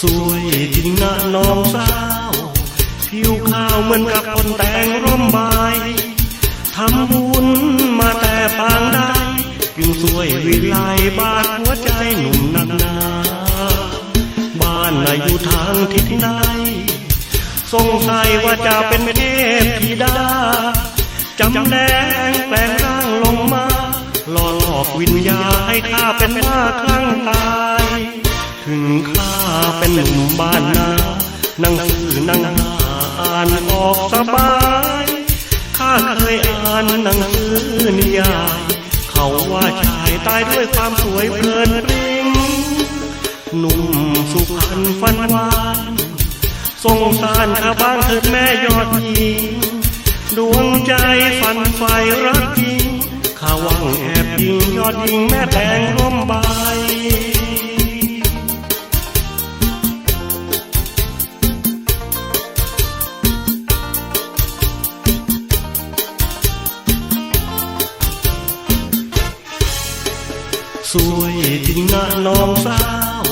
สวยจริงนะน้องสาวผิวขาวเหมือนกับคนแต่งร่มใบทำบุญมาแต่ปางใดจึงสวยวิไลบาดหัวใจหนุ่มนักหนาบ้านน่ะอยู่ทางทิศไหนสงสัยว่าจะเป็นเทพธิดาจำแดงแปลงร่างลงมาหลอหลอกวิญญาให้ข้าเป็นบ้าคลั่งตาย ถึงข้าเป็นหนุ่มบ้านนา นั่งสื่อนั่งหาอ่านออกสบาย ข้าเคยอ่านหนังสือนิยาย เขาว่าชายตายด้วยความสวยเพลินปริงหนุ่มสุพรรณฟันหวานสงสารข้าบ้างเถิดแม่ยอดหญิงดวงใจฝันไฟรักจริงข้าหวังแอบยิงยอดยิงแม่แตงร่มใบ สวยจริงนะน้องสาว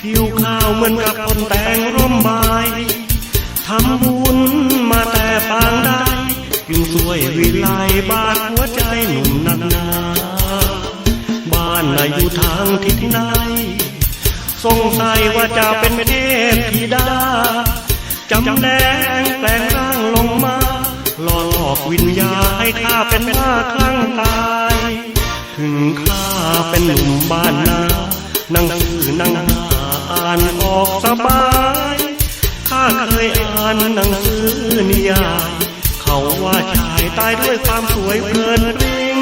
ผิวขาวเหมือนกับคนแต่งร่มใบทำบุญมาแต่ปางใดจึงสวยวิไลบาดหัวใจหนุ่มนักหนาบ้านน่ะอยู่ทางทิศไหนสงสัยว่าจะเป็นเทพธิดาจำแดงแปลงร่างลงมาหลอหลอกวิญญาให้ข้าเป็นบ้าคลั่งตาย ถึงข้า เป็นหนุ่มบ้านนา นั่งสื่อนั่งหาอ่านออกสบาย ข้าเคยอ่านหนังสือนิยาย เขาว่าชายตายด้วยความสวยเพลินริง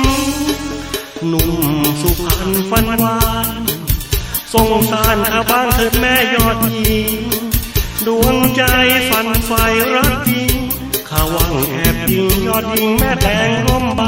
หนุ่มสุพรรณฟันหวานสงสารข้าบ้างเถิดแม่ยอดหญิงดวงใจฝันไฟรักจริงข้าหวังแอบยิงยอดยิงแม่แตงร่มใบ